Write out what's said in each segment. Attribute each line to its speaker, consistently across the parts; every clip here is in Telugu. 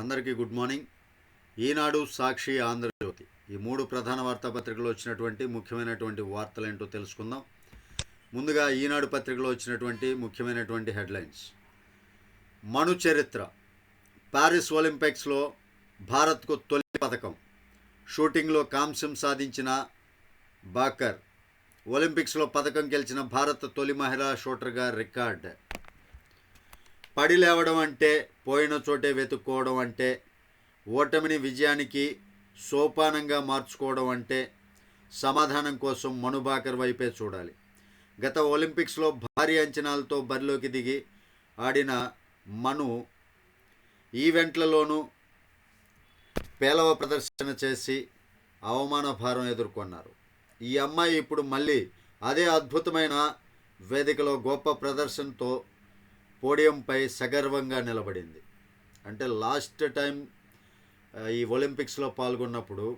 Speaker 1: అందరికీ గుడ్ మార్నింగ్. ఈనాడు సాక్షి ఆంధ్రజ్యోతి. ఈ మూడు ప్రధాన వార్తాపత్రికలు వచ్చినటువంటి ముఖ్యమైనటువంటి వార్తలు ఏంటో తెలుసుకుందాం. ముందుగా ఈనాడు పత్రికలో వచ్చినటువంటి ముఖ్యమైనటువంటి హెడ్లైన్స్. మను చరిత్ర. పారిస్ ఒలింపిక్స్లో భారత్కు తొలి పథకం. షూటింగ్లో కాంస్యం సాధించిన బాకర్. ఒలింపిక్స్లో పథకం గెలిచిన భారత్ తొలి మహిళా షూటర్గా రికార్డ్. పడి లేవడం అంటే పోయిన చోటే వెతుక్కోవడం అంటే ఓటమిని విజయానికి సోపానంగా మార్చుకోవడం అంటే సమాధానం కోసం మనుబాకర్ వైపే చూడాలి. గత ఒలింపిక్స్లో భారీ అంచనాలతో బరిలోకి దిగి ఆడిన మను ఈవెంట్లలోనూ పేలవ ప్రదర్శన చేసి అవమాన భారం ఎదుర్కొన్నారు. ఈ అమ్మాయి ఇప్పుడు మళ్ళీ అదే అద్భుతమైన వేదికలో గొప్ప ప్రదర్శనతో పోడియంపై సగర్వంగా నిలబడింది. అంటే లాస్ట్ టైం ఈ ఒలింపిక్స్లో పాల్గొన్నప్పుడు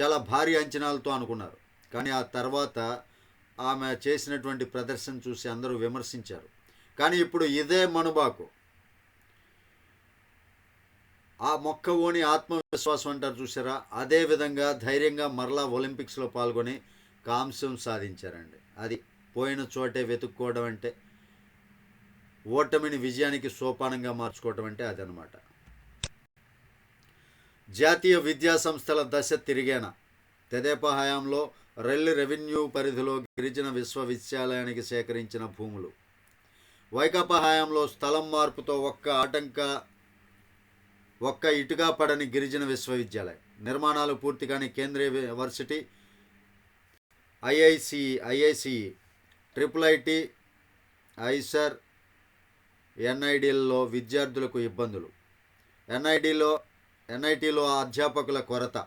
Speaker 1: చాలా భారీ అంచనాలతో అనుకున్నారు. కానీ ఆ తర్వాత ఆమె చేసినటువంటి ప్రదర్శన చూసి అందరూ విమర్శించారు. కానీ ఇప్పుడు ఇదే మనుబాకు. ఆ మొక్క ఓని ఆత్మవిశ్వాసం అంటారు చూసారా? అదే విధంగా ధైర్యంగా మరలా ఒలింపిక్స్లో పాల్గొని కాంస్యం సాధించారండి. అది పోయిన చోటే వెతుక్కోవడం అంటే ఓటమిని విజయానికి సోపానంగా మార్చుకోవటం అంటే అదనమాట. జాతీయ విద్యా సంస్థల దశ తిరిగేన. తెదేపా హయాంలో రెల్లి రెవెన్యూ పరిధిలో గిరిజన విశ్వవిద్యాలయానికి సేకరించిన భూములు. వైకాపా హయాంలో స్థలం మార్పుతో ఒక్క ఆటంక ఒక్క ఇటుగా పడని గిరిజన విశ్వవిద్యాలయం. నిర్మాణాలు పూర్తి కాని కేంద్రీయ university IIC IIC triple IT IISER ఎన్ఐడిల్లో విద్యార్థులకు ఇబ్బందులు. ఎన్ఐడిలో ఎన్ఐటిలో అధ్యాపకుల కొరత.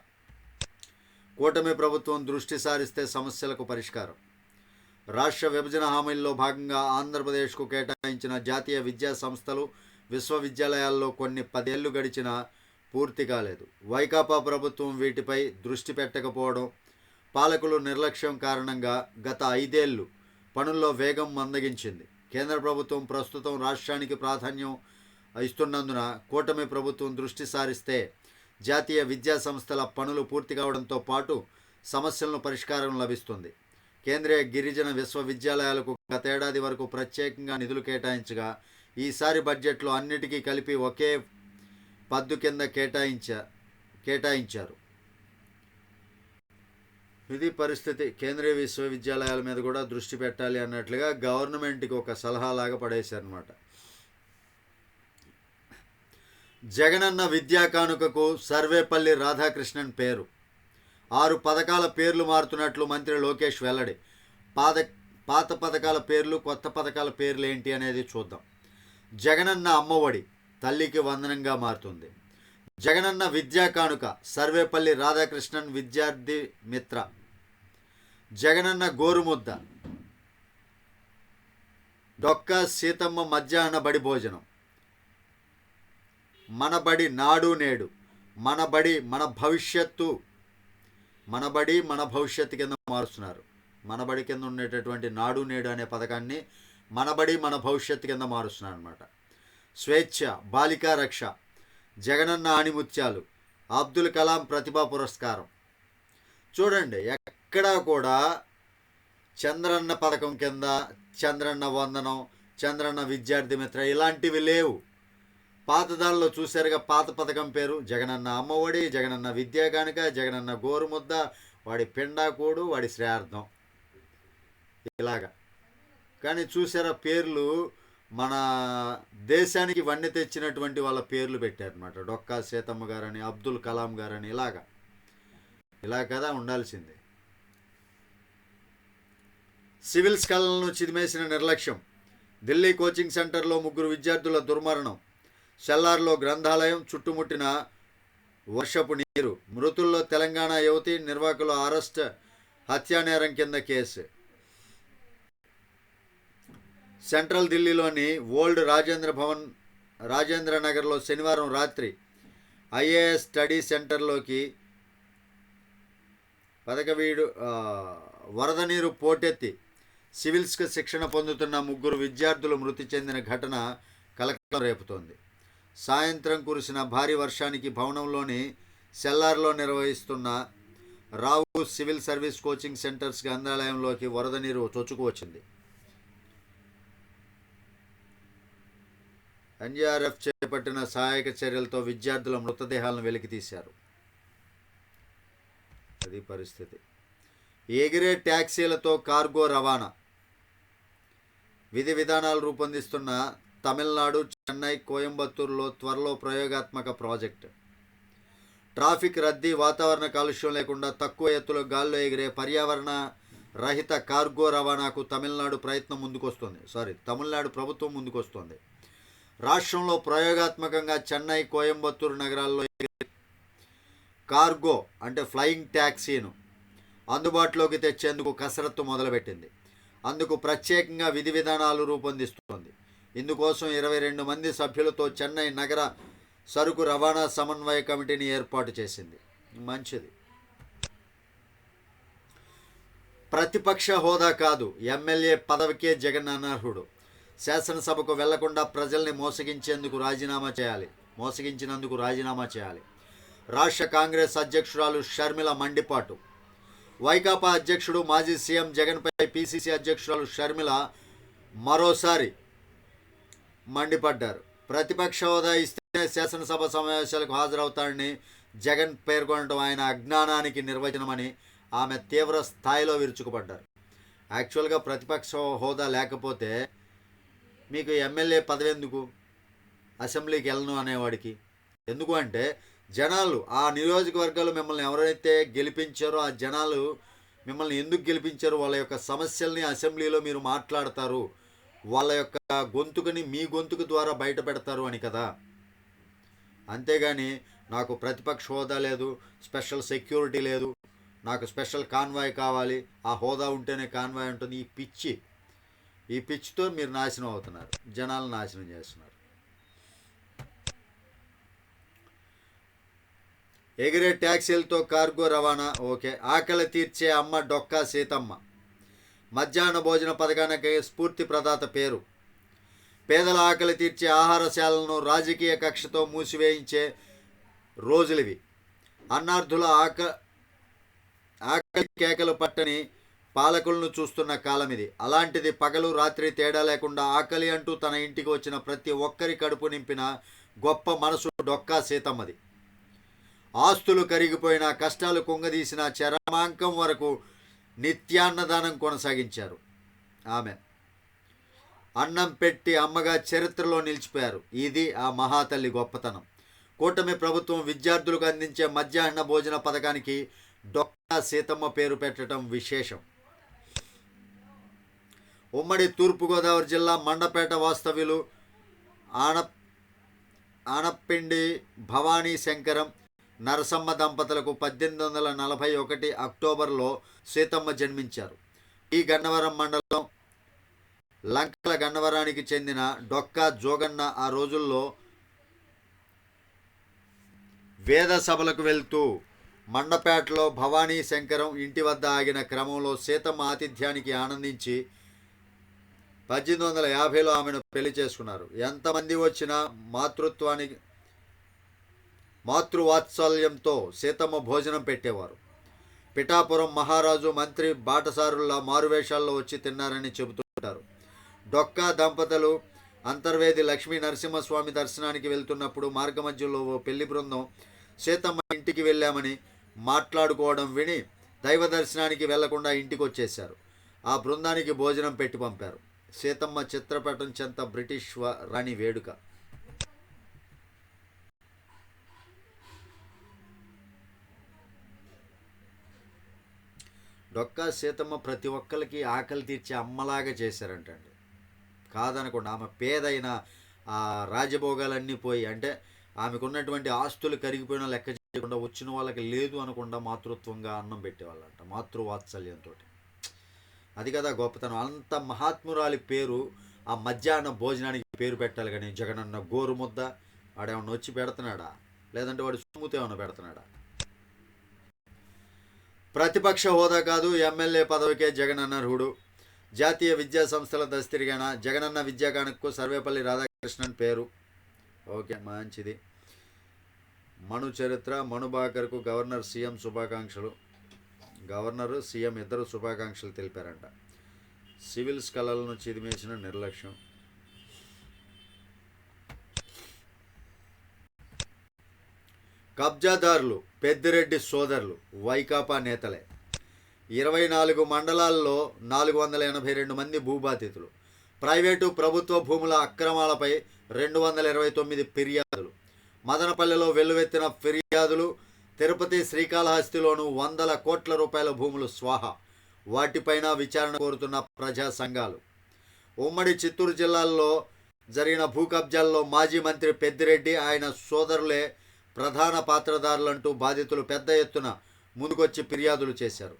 Speaker 1: కూటమి ప్రభుత్వం దృష్టి సారిస్తే సమస్యలకు పరిష్కారం. రాష్ట్ర విభజన హామీల్లో భాగంగా ఆంధ్రప్రదేశ్కు కేటాయించిన జాతీయ విద్యా సంస్థలు విశ్వవిద్యాలయాల్లో కొన్ని పదేళ్ళు గడిచినా పూర్తి కాలేదు. వైకాపా ప్రభుత్వం వీటిపై దృష్టి పెట్టకపోవడం పాలకులు నిర్లక్ష్యం కారణంగా గత ఐదేళ్ళు పనుల్లో వేగం మందగించింది. కేంద్ర ప్రభుత్వం ప్రస్తుతం రాష్ట్రానికి ప్రాధాన్యం ఇస్తున్నందున కూటమి ప్రభుత్వం దృష్టి సారిస్తే జాతీయ విద్యా సంస్థల పనులు పూర్తి కావడంతో పాటు సమస్యలను పరిష్కారం లభిస్తుంది. కేంద్రీయ గిరిజన విశ్వవిద్యాలయాలకు గతేడాది వరకు ప్రత్యేకంగా నిధులు కేటాయించగా ఈసారి బడ్జెట్లో అన్నిటికీ కలిపి ఒకే పద్దు కింద కేటాయించ కేటాయించారు. ఇది పరిస్థితి. కేంద్రీయ విశ్వవిద్యాలయాల మీద కూడా దృష్టి పెట్టాలి అన్నట్లుగా గవర్నమెంట్కి ఒక సలహాలాగా పడేశారనమాట జగనన్న విద్యా కానుకకు సర్వేపల్లి రాధాకృష్ణన్ పేరు. ఆరు పథకాల పేర్లు మారుతున్నట్లు మంత్రి లోకేష్ వెల్లడి. పాత పాత పథకాల పేర్లు కొత్త పథకాల పేర్లు ఏంటి అనేది చూద్దాం. జగనన్న అమ్మఒడి తల్లికి వందనంగా మారుతుంది. జగనన్న విద్యా కానుక సర్వేపల్లి రాధాకృష్ణన్ విద్యార్థి మిత్ర. జగనన్న గోరుముద్ద. డొక్క సీతమ్మ మధ్యాహ్న బడి భోజనం. మన బడి నాడు నేడు. మన బడి మన భవిష్యత్తు. మన బడి మన భవిష్యత్తు కింద మారుస్తున్నారు. మన బడి కింద ఉండేటటువంటి నాడు నేడు అనే పథకాన్ని మన బడి మన భవిష్యత్తు కింద మారుస్తున్నారు అనమాట స్వేచ్ఛ బాలికా రక్ష జగనన్న ఆణిముత్యాలు అబ్దుల్ కలాం ప్రతిభా పురస్కారం. చూడండి ఎక్కడా కూడా చంద్రన్న పథకం కింద చంద్రన్న వందనం చంద్రన్న విద్యార్థి మిత్ర ఇలాంటివి లేవు. పాతదానిలో చూశారుగా పాత పథకం పేరు. జగనన్న అమ్మఒడి జగనన్న విద్యా కానుక జగనన్న గోరుముద్ద వాడి పిండాకోడు వాడి శ్రార్థం ఇలాగా. కానీ చూసారా పేర్లు? మన దేశానికి వన్నె తెచ్చినటువంటి వాళ్ళ పేర్లు పెట్టారనమాట డొక్కా సీతమ్మ గారని అబ్దుల్ కలాం గారని ఇలాగా. ఇలా కదా ఉండాల్సింది. సివిల్ కళలను చిదిమేసిన నిర్లక్ష్యం. ఢిల్లీ కోచింగ్ సెంటర్లో ముగ్గురు విద్యార్థుల దుర్మరణం. సెల్లార్లో గ్రంథాలయం చుట్టుముట్టిన వర్షపు నీరు. మృతుల్లో తెలంగాణ యువతి నిర్వాహకుల అరెస్ట్ హత్యానేరం కింద కేసు. సెంట్రల్ ఢిల్లీలోని ఓల్డ్ రాజేంద్ర భవన్ రాజేంద్ర నగర్లో శనివారం రాత్రి ఐఏఎస్ స్టడీ సెంటర్లోకి పథకవీడు వరద నీరు పోటెత్తి సివిల్స్కి శిక్షణ పొందుతున్న ముగ్గురు విద్యార్థులు మృతి చెందిన ఘటన కలకలం రేపుతోంది. సాయంత్రం కురిసిన భారీ వర్షానికి భవనంలోని సెల్లార్లో నిర్వహిస్తున్న Rao civil service coaching centres గ్రంథాలయంలోకి వరద నీరు చొచ్చుకువచ్చింది వచ్చింది. చేపట్టిన సహాయక చర్యలతో విద్యార్థుల మృతదేహాలను వెలికితీశారు. అది పరిస్థితి. ఎగిరే ట్యాక్సీలతో కార్గో రవాణా. విధి విధానాలు రూపొందిస్తున్న తమిళనాడు చెన్నై కోయంబత్తూరులో త్వరలో ప్రయోగాత్మక ప్రాజెక్ట్. ట్రాఫిక్ రద్దీ వాతావరణ కాలుష్యం లేకుండా తక్కువ ఎత్తులో గాల్లో ఎగిరే పర్యావరణ రహిత కార్గో రవాణాకు తమిళనాడు ప్రయత్నం ముందుకొస్తుంది. సారీ తమిళనాడు ప్రభుత్వం ముందుకొస్తుంది. రాష్ట్రంలో ప్రయోగాత్మకంగా చెన్నై కోయంబత్తూరు నగరాల్లో కార్గో అంటే ఫ్లయింగ్ ట్యాక్సీను అందుబాటులోకి తెచ్చేందుకు కసరత్తు మొదలుపెట్టింది. అందుకు ప్రత్యేకంగా విధి విధానాలు రూపొందిస్తోంది. ఇందుకోసం ఇరవై రెండు మంది సభ్యులతో చెన్నై నగర సరుకు రవాణా సమన్వయ కమిటీని ఏర్పాటు చేసింది. మంచిది. ప్రతిపక్ష హోదా కాదు ఎమ్మెల్యే పదవికే జగన్ అనర్హుడు. శాసనసభకు వెళ్ళకుండా ప్రజల్ని మోసగించేందుకు రాజీనామా చేయాలి. మోసగించినందుకు రాజీనామా చేయాలి. రాష్ట్ర కాంగ్రెస్ అధ్యక్షురాలు షర్మిల మండిపాటు. వైకాపా అధ్యక్షుడు మాజీ సీఎం జగన్పై పీసీసీ అధ్యక్షురాలు షర్మిల మరోసారి మండిపడ్డారు. ప్రతిపక్ష హోదా ఇస్తే శాసనసభ సమావేశాలకు హాజరవుతాడని జగన్ పేర్కొనడం ఆయన అజ్ఞానానికి నిర్వచనమని ఆమె తీవ్ర స్థాయిలో విరుచుకుపడ్డారు. యాక్చువల్గా ప్రతిపక్ష హోదా లేకపోతే మీకు ఎమ్మెల్యే పదవి ఎందుకు? అసెంబ్లీకి వెళ్ళను అనేవాడికి. ఎందుకు అంటే జనాలు ఆ నియోజకవర్గాలు మిమ్మల్ని ఎవరైతే గెలిపించారో ఆ జనాలు మిమ్మల్ని ఎందుకు గెలిపించారో వాళ్ళ యొక్క సమస్యల్ని అసెంబ్లీలో మీరు మాట్లాడతారు వాళ్ళ యొక్క గొంతుకుని మీ గొంతుకు ద్వారా బయట పెడతారు అని కదా? అంతేగాని నాకు ప్రతిపక్ష హోదా లేదు స్పెషల్ సెక్యూరిటీ లేదు నాకు స్పెషల్ కాన్వాయ్ కావాలి ఆ హోదా ఉంటేనే కాన్వాయ్ ఉంటుంది. ఈ పిచ్చి ఈ పిచ్చితో మీరు నాశనం అవుతున్నారు జనాలు నాశనం చేస్తున్నారు. ఎగిరే ట్యాక్సీలతో కార్గో రవాణా ఓకే. ఆకలి తీర్చే అమ్మ డొక్కా సీతమ్మ. మధ్యాహ్న భోజన పథకానికి స్ఫూర్తి ప్రదాత పేరు. పేదల ఆకలి తీర్చే ఆహారశాలను రాజకీయ కక్షతో మూసివేయించే రోజులివి. అన్నార్థుల ఆక ఆకలి కేకలు పట్టని పాలకులను చూస్తున్న కాలం ఇది అలాంటిది పగలు రాత్రి తేడా లేకుండా ఆకలి అంటూ తన ఇంటికి వచ్చిన ప్రతి ఒక్కరి కడుపు నింపిన గొప్ప మనసు డొక్కా సీతమ్మది. ఆస్తులు కరిగిపోయిన కష్టాలు కుంగదీసిన చరమాంకం వరకు నిత్యాన్నదానం కొనసాగించారు. ఆమె. అన్నం పెట్టి అమ్మగా చరిత్రలో నిలిచిపోయారు. ఇది ఆ మహాతల్లి గొప్పతనం. కూటమి ప్రభుత్వం విద్యార్థులకు అందించే మధ్యాహ్న భోజన పథకానికి డొక్కా సీతమ్మ పేరు పెట్టడం విశేషం. ఉమ్మడి తూర్పుగోదావరి జిల్లా మండపేట వాస్తవ్యులు ఆన ఆనపిండి భవానీ శంకరం నరసమ్మ దంపతులకు పద్దెనిమిది వందల నలభై ఒకటి అక్టోబర్లో సీతమ్మ జన్మించారు. ఈ గన్నవరం మండలం లంకల గన్నవరానికి చెందిన డొక్కా జోగన్న ఆ రోజుల్లో వేద సభలకు వెళ్తూ మండపేటలో భవానీ శంకరం ఇంటి వద్ద ఆగిన క్రమంలో సీతమ్మ ఆతిథ్యానికి ఆనందించి పద్దెనిమిది వందల యాభైలో ఆమెను పెళ్ళి చేసుకున్నారు. ఎంతమంది వచ్చినా మాతృత్వానికి మాతృవాత్సల్యంతో సీతమ్మ భోజనం పెట్టేవారు. పిఠాపురం మహారాజు మంత్రి బాటసారుల మారువేషాల్లో వచ్చి తిన్నారని చెబుతుంటారు. డొక్కా దంపతులు అంతర్వేది లక్ష్మీ నరసింహస్వామి దర్శనానికి వెళ్తున్నప్పుడు మార్గమధ్యలో ఓ పెళ్ళి బృందం సీతమ్మ ఇంటికి వెళ్ళామని మాట్లాడుకోవడం విని దైవ దర్శనానికి వెళ్ళకుండా ఇంటికి వచ్చేశారు ఆ బృందానికి భోజనం పెట్టి పంపారు. సీతమ్మ చిత్రపటం చెంత బ్రిటిష్ రాణి వేడుక. డొక్కా సీతమ్మ ప్రతి ఒక్కరికి ఆకలి తీర్చే అమ్మలాగా చేశారంటండి. కాదనకుండా ఆమె పేదైన ఆ రాజభోగాలన్నీ పోయి అంటే ఆమెకు ఉన్నటువంటి ఆస్తులు కరిగిపోయిన లెక్క చేయకుండా వచ్చిన వాళ్ళకి లేదు అనకుండా మాతృత్వంగా అన్నం పెట్టేవాళ్ళంట మాతృవాత్సల్యంతో అది కదా గొప్పతనం. అంత మహాత్మురాలి పేరు ఆ మధ్యాహ్న భోజనానికి పేరు పెట్టాలి కానీ జగనన్న గోరు ముద్ద వాడేమన్నా వచ్చి పెడుతున్నాడా? లేదంటే వాడు సుమ్ముతో ఏమన్నా పెడుతున్నాడా? ప్రతిపక్ష హోదా కాదు ఎమ్మెల్యే పదవికే జగన్ అనర్హుడు జాతీయ విద్యా సంస్థల దస్తిరిగాన జగనన్న విద్యాకాణకు సర్వేపల్లి రాధాకృష్ణన్ పేరు. ఓకే మంచిది. మను చరిత్ర మను బాకర్కు గవర్నర్ సీఎం శుభాకాంక్షలు. గవర్నరు సీఎం ఇద్దరు శుభాకాంక్షలు తెలిపారంట. సివిల్స్ కళలను చిదిమేసిన నిర్లక్ష్యం. కబ్జాదారులు పెద్దిరెడ్డి సోదరులు వైకాపా నేతలే. ఇరవై నాలుగు మండలాల్లో నాలుగు వందల ఎనభై రెండు మంది భూబాధితులు. ప్రైవేటు ప్రభుత్వ భూముల అక్రమాలపై రెండు వందల ఇరవై తొమ్మిది ఫిర్యాదులు. మదనపల్లెలో వెల్లువెత్తిన ఫిర్యాదులు తిరుపతి శ్రీకాళహస్తిలోను వందల కోట్ల రూపాయల భూములు స్వాహ. వాటిపైన విచారణ కోరుతున్న ప్రజా సంఘాలు. ఉమ్మడి చిత్తూరు జిల్లాల్లో జరిగిన భూ కబ్జాల్లో మాజీ మంత్రి పెద్దిరెడ్డి ఆయన సోదరులే ప్రధాన పాత్రధారులంటూ బాధితులు పెద్ద ఎత్తున ముందుకొచ్చి ఫిర్యాదులు చేశారు.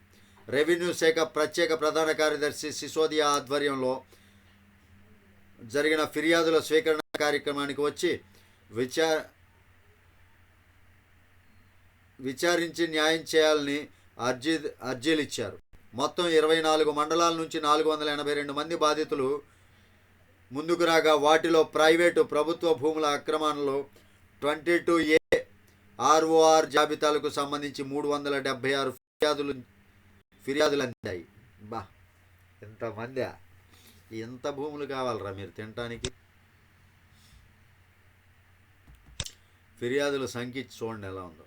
Speaker 1: రెవెన్యూ శాఖ ప్రత్యేక ప్రధాన కార్యదర్శి సిసోదియా ఆధ్వర్యంలో జరిగిన ఫిర్యాదుల స్వీకరణ కార్యక్రమానికి వచ్చి విచార విచారించి న్యాయం చేయాలని అర్జీ అర్జీలు ఇచ్చారు మొత్తం ఇరవై నాలుగు మండలాల నుంచి నాలుగు వందల ఎనభై రెండు మంది బాధితులు ముందుకు రాగా వాటిలో ప్రైవేటు ప్రభుత్వ భూముల అక్రమాలలో ట్వంటీ టూ ఏ ఆర్ఓఆర్ జాబితాలకు సంబంధించి మూడు వందల డెబ్బై ఆరు ఫిర్యాదులు ఫిర్యాదులు అందాయి. బా ఇంతమంది ఎంత భూములు కావాలరా మీరు తినటానికి? ఫిర్యాదుల సంఖ్య చూడండి ఎలా ఉందో.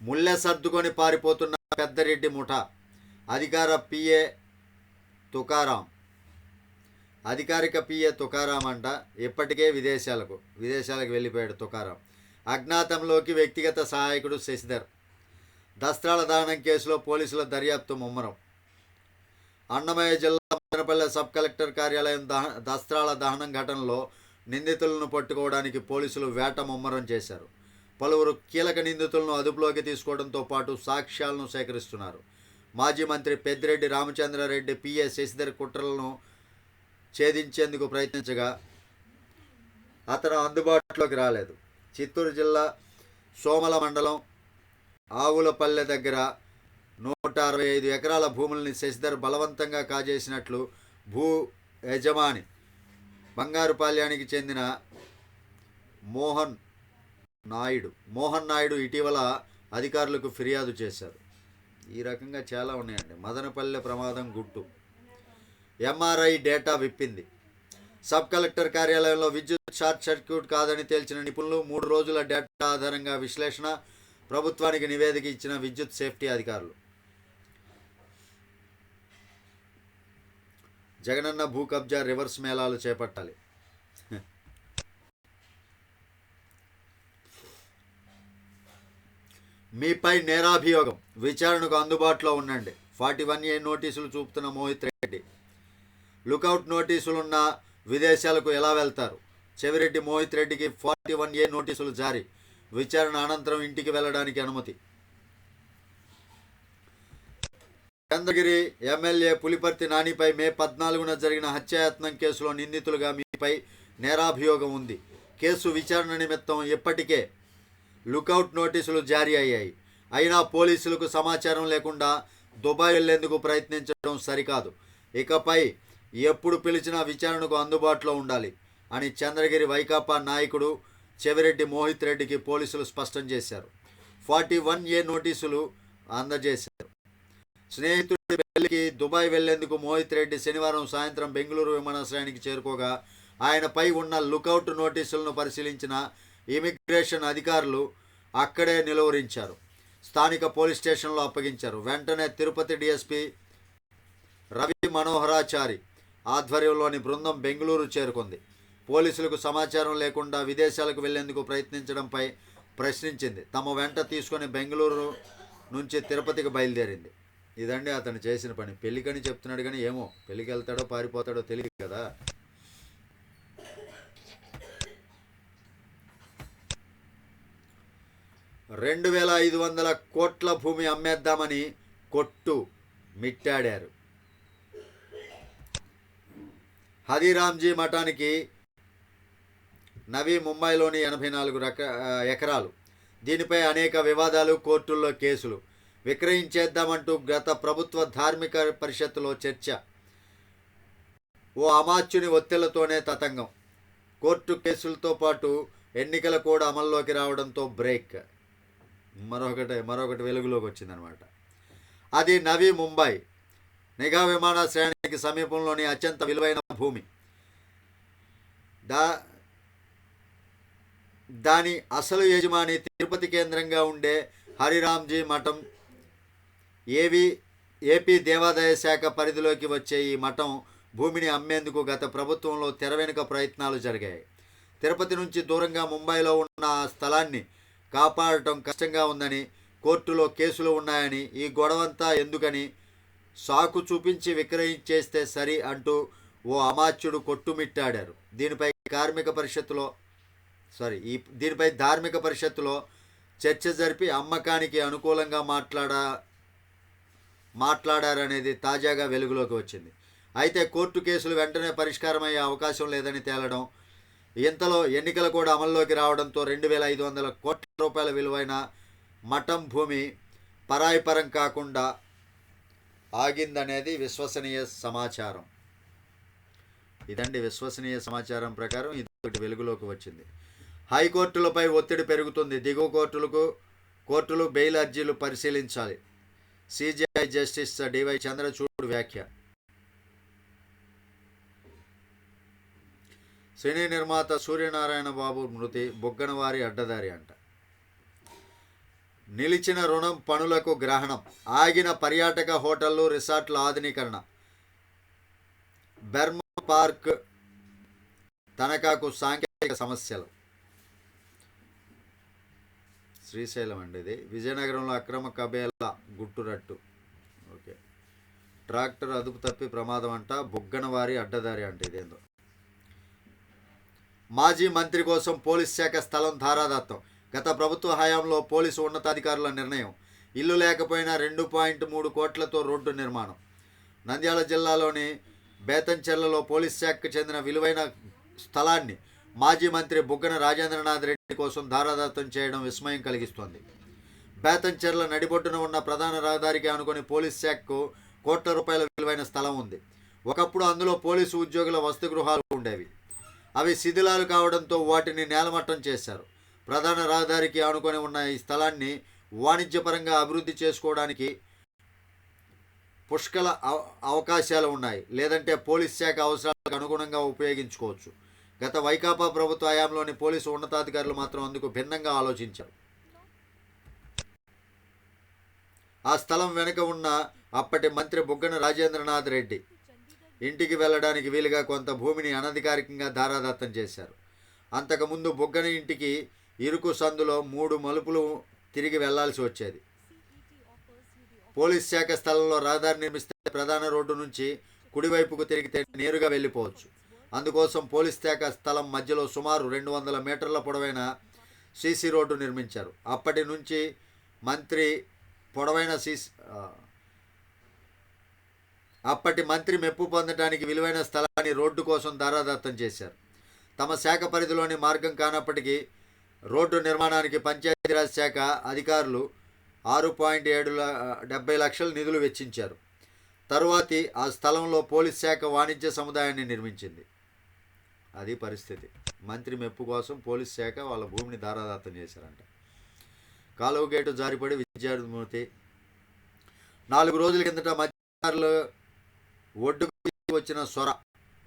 Speaker 1: ముళ్ళె సర్దుకొని పారిపోతున్న పెద్దరెడ్డి ముఠా అధికార పిఏ తుకారాం. అధికారిక పిఏ తుకారాం అంట ఇప్పటికే విదేశాలకు విదేశాలకు వెళ్ళిపోయాడు తుకారాం. అజ్ఞాతంలోకి వ్యక్తిగత సహాయకుడు శశిధర్. దస్త్రాల దానం కేసులో పోలీసుల దర్యాప్తు ముమ్మరం. అన్నమయ్య జిల్లా మదనపల్లె సబ్ కలెక్టర్ కార్యాలయం దహ దస్త్రాల దహనం ఘటనలో నిందితులను పట్టుకోవడానికి పోలీసులు వేట ముమ్మరం చేశారు. పలువురు కీలక నిందితులను అదుపులోకి తీసుకోవడంతో పాటు సాక్ష్యాలను సేకరిస్తున్నారు. మాజీ మంత్రి పెద్దిరెడ్డి రామచంద్రారెడ్డి పిఏ శశిధర్ కుట్రలను ఛేదించేందుకు ప్రయత్నించగా అతను అందుబాటులోకి రాలేదు. చిత్తూరు జిల్లా సోమల మండలం ఆవులపల్లె దగ్గర నూట అరవై ఐదు ఎకరాల భూముల్ని శశిధర్ బలవంతంగా కాజేసినట్లు భూ యజమాని బంగారుపాల్యానికి చెందిన మోహన్ నాయుడు. మోహన్ నాయుడు ఇటీవల అధికారులకు ఫిర్యాదు చేశారు. ఈ రకంగా చాలా ఉన్నాయండి. మదనపల్లె ప్రమాదం గుట్టు ఎంఆర్ఐ డేటా విప్పింది. సబ్ కలెక్టర్ కార్యాలయంలో విద్యుత్ షార్ట్ సర్క్యూట్ కాదని తేల్చిన నిపుణులు మూడు రోజుల డేటా ఆధారంగా విశ్లేషణ ప్రభుత్వానికి నివేదిక ఇచ్చిన విద్యుత్ సేఫ్టీ అధికారులు. జగనన్న భూ కబ్జా రివర్స్ మేళాలు చేపట్టాలి. మీపై నేరాభియోగం విచారణకు అందుబాటులో ఉండండి. ఫార్టీ వన్ ఏ నోటీసులు చూపుతున్న మోహిత్ రెడ్డి. లుకౌట్ నోటీసులున్న విదేశాలకు ఎలా వెళ్తారు? చెవిరెడ్డి మోహిత్ రెడ్డికి ఫార్టీ వన్ ఏ నోటీసులు జారీ. విచారణ అనంతరం ఇంటికి వెళ్ళడానికి అనుమతి. చంద్రగిరి ఎమ్మెల్యే పులిపర్తి నానిపై మే పద్నాలుగున జరిగిన హత్యాయత్నం కేసులో నిందితులుగా మీపై నేరాభియోగం ఉంది. కేసు విచారణ నిమిత్తం ఇప్పటికే లుకౌట్ నోటీసులు జారీ అయ్యాయి. అయినా పోలీసులకు సమాచారం లేకుండా దుబాయ్ వెళ్ళేందుకు ప్రయత్నించడం సరికాదు. ఇకపై ఎప్పుడు పిలిచినా విచారణకు అందుబాటులో ఉండాలి అని చంద్రగిరి వైకాపా నాయకుడు చెవిరెడ్డి మోహిత్ రెడ్డికి పోలీసులు స్పష్టం చేశారు. ఫార్టీ వన్ ఏ నోటీసులు అందజేశారు. స్నేహితుడి పెళ్ళికి దుబాయ్ వెళ్ళేందుకు మోహిత్ రెడ్డి శనివారం సాయంత్రం బెంగళూరు విమానాశ్రయానికి చేరుకోగా ఆయనపై ఉన్న లుకౌట్ నోటీసులను పరిశీలించిన ఇమిగ్రేషన్ అధికారులు అక్కడే నిలువరించారు. స్థానిక పోలీస్ స్టేషన్లో అప్పగించారు. వెంటనే తిరుపతి డిఎస్పి రవి మనోహరాచారి ఆధ్వర్యంలోని బృందం బెంగళూరు చేరుకుంది. పోలీసులకు సమాచారం లేకుండా విదేశాలకు వెళ్ళేందుకు ప్రయత్నించడంపై ప్రశ్నించింది. తమ వెంట తీసుకొని బెంగళూరు నుంచి తిరుపతికి బయలుదేరింది. ఇదండి అతను చేసిన పని. పెళ్ళికని చెప్తున్నాడు కానీ ఏమో పెళ్ళికి వెళ్తాడో పారిపోతాడో తెలియదు కదా. రెండు వేల ఐదు వందల కోట్ల భూమి అమ్మేద్దామని కొట్టు మిట్టాడారు. హదిరామ్జీ మఠానికి నవీ ముంబైలోని ఎనభై నాలుగు రక ఎకరాలు. దీనిపై అనేక వివాదాలు కోర్టుల్లో కేసులు. విక్రయించేద్దామంటూ గత ప్రభుత్వ ధార్మిక పరిషత్తులో చర్చ. ఓ అమాత్యుని ఒత్తిళ్ళతోనే తతంగం. కోర్టు కేసులతో పాటు ఎన్నికల కూడా అమల్లోకి రావడంతో బ్రేక్. మరొకటి మరొకటి వెలుగులోకి వచ్చిందనమాట. అది నవీ ముంబై. నిఘా విమానాశ్రయానికి సమీపంలోని అత్యంత విలువైన భూమి. దా దాని అసలు యజమాని తిరుపతి కేంద్రంగా ఉండే హరిరామ్జీ మఠం ఏవి ఏపీ దేవాదాయ శాఖ పరిధిలోకి వచ్చే ఈ మఠం భూమిని అమ్మేందుకు గత ప్రభుత్వంలో తెర వెనుక ప్రయత్నాలు జరిగాయి. తిరుపతి నుంచి దూరంగా ముంబైలో ఉన్న ఆ స్థలాన్ని కాపాడటం కష్టంగా ఉందని కోర్టులో కేసులు ఉన్నాయని ఈ గొడవంతా ఎందుకని సాకు చూపించి విక్రయించేస్తే సరి అంటూ ఓ అమాత్యుడు కొట్టుమిట్టాడారు. దీనిపై కార్మిక పరిషత్తులో సారీ ఈ దీనిపై ధార్మిక పరిషత్తులో చర్చ జరిపి అమ్మకానికి అనుకూలంగా మాట్లాడా మాట్లాడారనేది తాజాగా వెలుగులోకి వచ్చింది. అయితే కోర్టు కేసులు వెంటనే పరిష్కారమయ్యే అవకాశం లేదని తేలడం ఇంతలో ఎన్నికలు కూడా అమల్లోకి రావడంతో రెండు వేల ఐదు వందల కోట్ల రూపాయల విలువైన మఠం భూమి పరాయిపరం కాకుండా ఆగిందనేది విశ్వసనీయ సమాచారం. ఇదండి విశ్వసనీయ సమాచారం ప్రకారం ఇది వెలుగులోకి వచ్చింది. హైకోర్టులపై ఒత్తిడి పెరుగుతుంది. దిగువ కోర్టులకు కోర్టులు బెయిల్ అర్జీలు పరిశీలించాలి. సిజిఐ జస్టిస్ డివై చంద్రచూడ్ వ్యాఖ్య. సినీ నిర్మాత సూర్యనారాయణ బాబు మృతి బొగ్గనవారి అడ్డదారి అంట. నిలిచిన రుణం పనులకు గ్రహణం. ఆగిన పర్యాటక హోటళ్ళు రిసార్ట్ల ఆధునీకరణ. బెర్మ పార్క్ తనఖాకు సాంకేతిక సమస్యలు. శ్రీశైలం అండి ఇది. విజయనగరంలో అక్రమ కబేల గుట్టురట్టు ఓకే. ట్రాక్టర్ అదుపు తప్పి ప్రమాదం అంట. బొగ్గనవారి అడ్డదారి అంట ఇదేందో. మాజీ మంత్రి కోసం పోలీస్ శాఖ స్థలం ధారాదత్తం. గత ప్రభుత్వ హయాంలో పోలీసు ఉన్నతాధికారుల నిర్ణయం. ఇల్లు లేకపోయినా రెండు పాయింట్ మూడు కోట్లతో రోడ్డు నిర్మాణం. నంద్యాల జిల్లాలోని బేతంచెర్లలో పోలీస్ శాఖకు చెందిన విలువైన స్థలాన్ని మాజీ మంత్రి బుగ్గన రాజేంద్రనాథ్ రెడ్డి కోసం ధారాదత్తం చేయడం విస్మయం కలిగిస్తోంది. బేతంచెర్ల నడిబొడ్డున ఉన్న ప్రధాన రహదారికి అనుకుని పోలీస్ శాఖకు కోట్ల రూపాయల విలువైన స్థలం ఉంది. ఒకప్పుడు అందులో పోలీసు ఉద్యోగుల వసతి గృహాలు ఉండేవి. అవి శిథిలాలు కావడంతో వాటిని నేలమట్టం చేశారు. ప్రధాన రహదారికి ఆనుకొని ఉన్న ఈ స్థలాన్ని వాణిజ్యపరంగా అభివృద్ధి చేసుకోవడానికి పుష్కల అవ- అవకాశాలు ఉన్నాయి లేదంటే పోలీస్ శాఖ అవసరాలకు అనుగుణంగా ఉపయోగించుకోవచ్చు. గత వైకాపా ప్రభుత్వ హయాంలోని పోలీసు ఉన్నతాధికారులు మాత్రం అందుకు భిన్నంగా ఆలోచించారు. ఆ స్థలం వెనుక ఉన్న అప్పటి మంత్రి బుగ్గన రాజేంద్రనాథ్ రెడ్డి ఇంటికి వెళ్ళడానికి వీలుగా కొంత భూమిని అనధికారికంగా ధారాదత్తం చేశారు. అంతకుముందు బుగ్గన ఇంటికి ఇరుకు సందులో మూడు మలుపులు తిరిగి వెళ్ళాల్సి వచ్చేది. పోలీస్ శాఖ స్థలంలో రహదారి నిర్మిస్తే ప్రధాన రోడ్డు నుంచి కుడివైపుకు తిరిగితే నేరుగా వెళ్ళిపోవచ్చు. అందుకోసం పోలీస్ శాఖ స్థలం మధ్యలో సుమారు రెండు వందల మీటర్ల పొడవైన సీసీ రోడ్డు నిర్మించారు. అప్పటి నుంచి మంత్రి పొడవైన సీసీ అప్పటి మంత్రి మెప్పు పొందడానికి విలువైన స్థలాన్ని రోడ్డు కోసం దారాదత్తం చేశారు. తమ శాఖ పరిధిలోని మార్గం కానప్పటికీ రోడ్డు నిర్మాణానికి పంచాయతీరాజ్ శాఖ అధికారులు ఆరు పాయింట్ ఏడు డెబ్బై లక్షల నిధులు వెచ్చించారు. తరువాతి ఆ స్థలంలో పోలీస్ శాఖ వాణిజ్య సముదాయాన్ని నిర్మించింది. అది పరిస్థితి. మంత్రి మెప్పు కోసం పోలీస్ శాఖ వాళ్ళ భూమిని దారాదత్తం చేశారంట. కాలువ గేటు జారిపడి విద్యార్థిమూర్తి నాలుగు రోజుల కిందట మధ్యలో ఒడ్డుకు వచ్చిన సొర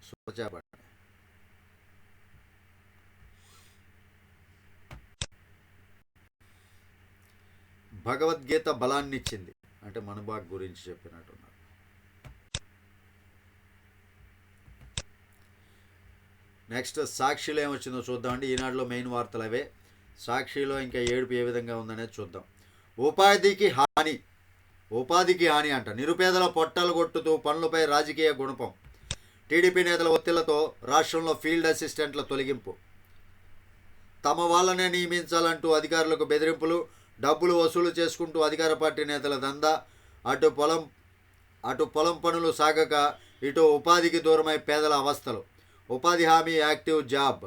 Speaker 1: సొర చేప భగవద్గీత బలాన్ని ఇచ్చింది అంటే మనుబాగ్ గురించి చెప్పినట్టున్నారు. నెక్స్ట్ సాక్షిలో ఏమొచ్చిందో చూద్దామండి. ఈనాడులో మెయిన్ వార్తలు అవే. సాక్షిలో ఇంకా ఏడుపు ఏ విధంగా ఉందనేది చూద్దాం. ఉపాధికి హాని. ఉపాధికి హాని అంట. నిరుపేదల పొట్టలు కొట్టుతూ పనులపై రాజకీయ గుణపం. టీడీపీ నేతల ఒత్తిళ్ళతో రాష్ట్రంలో ఫీల్డ్ అసిస్టెంట్ల తొలగింపు. తమ వాళ్ళనే నియమించాలంటూ అధికారులకు బెదిరింపులు. డబ్బులు వసూలు చేసుకుంటూ అధికార పార్టీ నేతల దందా. అటు పొలం అటు పొలం పనులు సాగక ఇటు ఉపాధికి దూరమై పేదల అవస్థలు. ఉపాధి హామీ యాక్టివ్ జాబ్.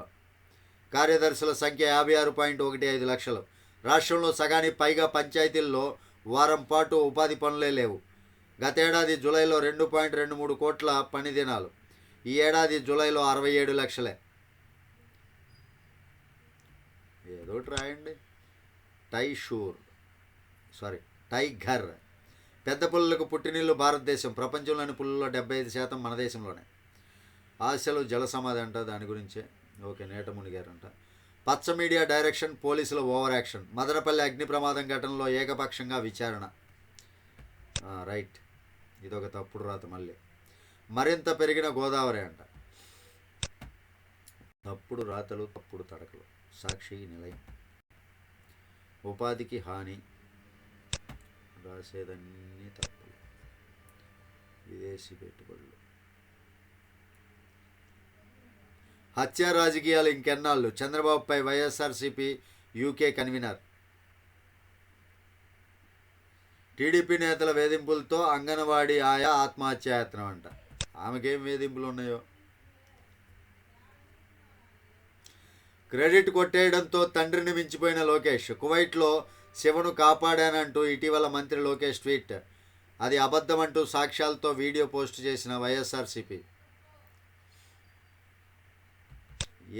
Speaker 1: కార్యదర్శుల సంఖ్య యాభై ఆరు పాయింట్ ఒకటి ఐదు లక్షలు. రాష్ట్రంలో సగానికి పైగా పంచాయతీల్లో వారం పాటు ఉపాధి పనులే లేవు. గతేడాది జూలైలో రెండు పాయింట్ రెండు మూడు కోట్ల పని దినాలు. ఈ ఏడాది జూలైలో అరవై ఏడు లక్షలే. ఏదో రాయండి. టైషూర్ సారీ టైగర్ పెద్ద పుల్లలకు పుట్టినీళ్ళు భారతదేశం. ప్రపంచంలోని పుల్లలో డెబ్బై ఐదు శాతం మన దేశంలోనే. ఆశలు జల సమాధి అంట దాని గురించే. ఓకే నేట మునిగారంట. పచ్చ మీడియా డైరెక్షన్ పోలీసుల ఓవర్ యాక్షన్. మదనపల్లి అగ్ని ప్రమాదం ఘటనలో ఏకపక్షంగా విచారణ. రైట్. ఇదొక తప్పుడు రాత మళ్ళీ. మరింత పెరిగిన గోదావరి అంట. తప్పుడు రాతలు తప్పుడు తడకలు. సాక్షి నిలయం. ఉపాధికి హాని రాసేదన్నీ తప్పు. విదేశీ పెట్టుబడులు. హత్య రాజకీయాలు ఇంకెన్నాళ్ళు? చంద్రబాబుపై వైఎస్ఆర్సీపీ యూకే కన్వీనర్. టీడీపీ నేతల వేధింపులతో అంగన్వాడీ ఆయా ఆత్మహత్యాయత్నం అంట. ఆమెకేం వేధింపులు ఉన్నాయో క్రెడిట్ కొట్టేయడంతో తండ్రిని మించిపోయిన లోకేష్ కువైట్లో శివను కాపాడానంటూ ఇటీవల మంత్రి లోకేష్ ట్వీట్. అది అబద్ధమంటూ సాక్ష్యాలతో వీడియో పోస్ట్ చేసిన వైఎస్ఆర్సీపీ.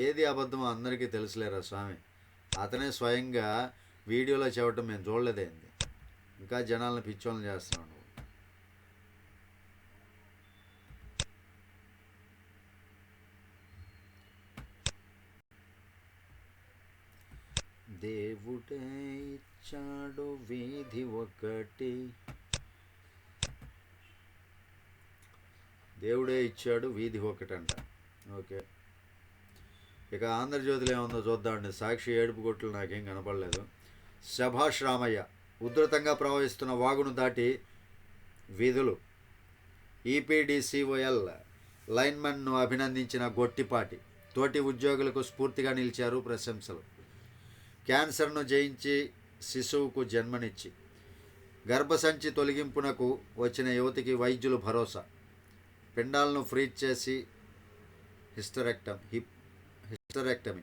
Speaker 1: ఏది అబద్ధమో అందరికీ తెలుసులేరా స్వామి. అతనే స్వయంగా వీడియోలో చెప్పటం మేము చూడలేదేంది. ఇంకా జనాలను పిచ్చోళ్ళని చేస్తున్నాను దేవుడే ఇచ్చాడు వీధి ఒకటి. దేవుడే ఇచ్చాడు వీధి ఒకటంట. ఓకే. ఇక ఆంధ్రజ్యోతిలో ఏముందో చూద్దామండి. సాక్షి ఏడుపు కొట్లు నాకేం కనపడలేదు. శభాష్ రామయ్య ఉధృతంగా ప్రవహిస్తున్న వాగును దాటి వీధులు. ఈపీడీసీఓఎల్ లైన్మన్ను అభినందించిన గొట్టిపాటి. తోటి ఉద్యోగులకు స్ఫూర్తిగా నిలిచారు ప్రశంసలు. క్యాన్సర్ను జయించి శిశువుకు జన్మనిచ్చి. గర్భసంచి తొలగింపునకు వచ్చిన యువతికి వైద్యులు భరోసా. పిండాలను ఫ్రీజ్ చేసి హిస్టరెక్టమ్ హిప్ హిస్టరెక్టమీ.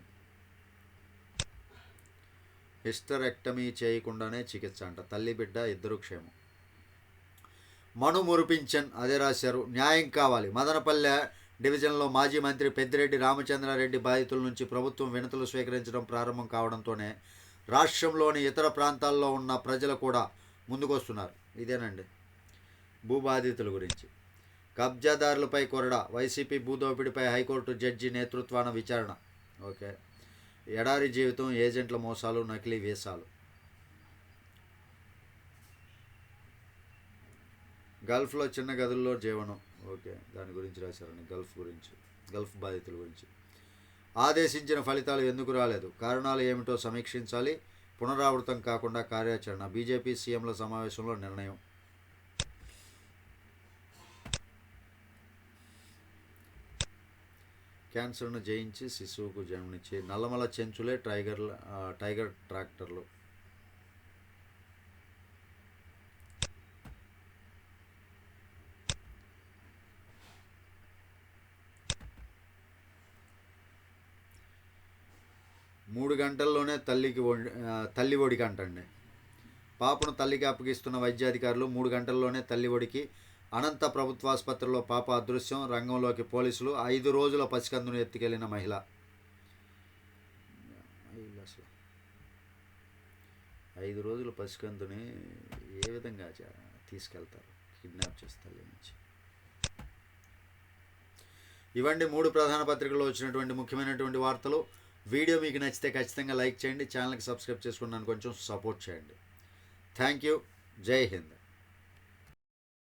Speaker 1: హిస్టరెక్టమీ చేయకుండానే చికిత్స అంట. తల్లి బిడ్డ ఇద్దరు క్షేమం. మను మురిపించన్ అదే రాశారు. న్యాయం కావాలి. మదనపల్లె డివిజన్లో మాజీ మంత్రి పెద్దిరెడ్డి రామచంద్రారెడ్డి బాధితుల నుంచి ప్రభుత్వం వినతులు స్వీకరించడం ప్రారంభం కావడంతోనే రాష్ట్రంలోని ఇతర ప్రాంతాల్లో ఉన్న ప్రజలు కూడా ముందుకొస్తున్నారు. ఇదేనండి. భూబాధితుల గురించి. కబ్జాదారులపై కొరడా వైసీపీ భూదోపిడిపై హైకోర్టు జడ్జి నేతృత్వాన విచారణ. ఓకే. ఎడారి జీవితం ఏజెంట్ల మోసాలు నకిలీ వీసాలు. గల్ఫ్లో చిన్న గదుల్లో జీవనం. ఓకే దాని గురించి రాశారండి గల్ఫ్ గురించి గల్ఫ్ బాధితుల గురించి. ఆదేశించిన ఫలితాలు ఎందుకు రాలేదు? కారణాలు ఏమిటో సమీక్షించాలి. పునరావృతం కాకుండా కార్యాచరణ. బీజేపీ సీఎంల సమావేశంలో నిర్ణయం. క్యాన్సర్ను జయించి శిశువుకు జన్మనిచ్చి నల్లమల చెంచులే టైగర్ టైగర్ ట్రాక్టర్లు. మూడు గంటల్లోనే తల్లికి తల్లి ఒడికి అంటండి. పాపను తల్లికి అప్పగిస్తున్న వైద్యాధికారులు మూడు గంటల్లోనే తల్లి ఒడికి అనంత ప్రభుత్వాసుపత్రిలో పాప అదృశ్యం రంగంలోకి పోలీసులు ఐదు రోజుల పసికందును ఎత్తుకెళ్ళిన మహిళ. ఐదు రోజుల పసికందుని ఏ విధంగా తీసుకెళ్తారు? కిడ్నాప్ చేసి తల్లి నుంచి. ఇవండి మూడు ప్రధాన పత్రికల్లో వచ్చినటువంటి ముఖ్యమైనటువంటి వార్తలు. వీడియో మీకు నచ్చితే ఖచ్చితంగా లైక్ చేయండి ఛానల్కి సబ్స్క్రైబ్ చేసుకుని నన్ను కొంచెం సపోర్ట్ చేయండి. థ్యాంక్ యూ జై హింద్.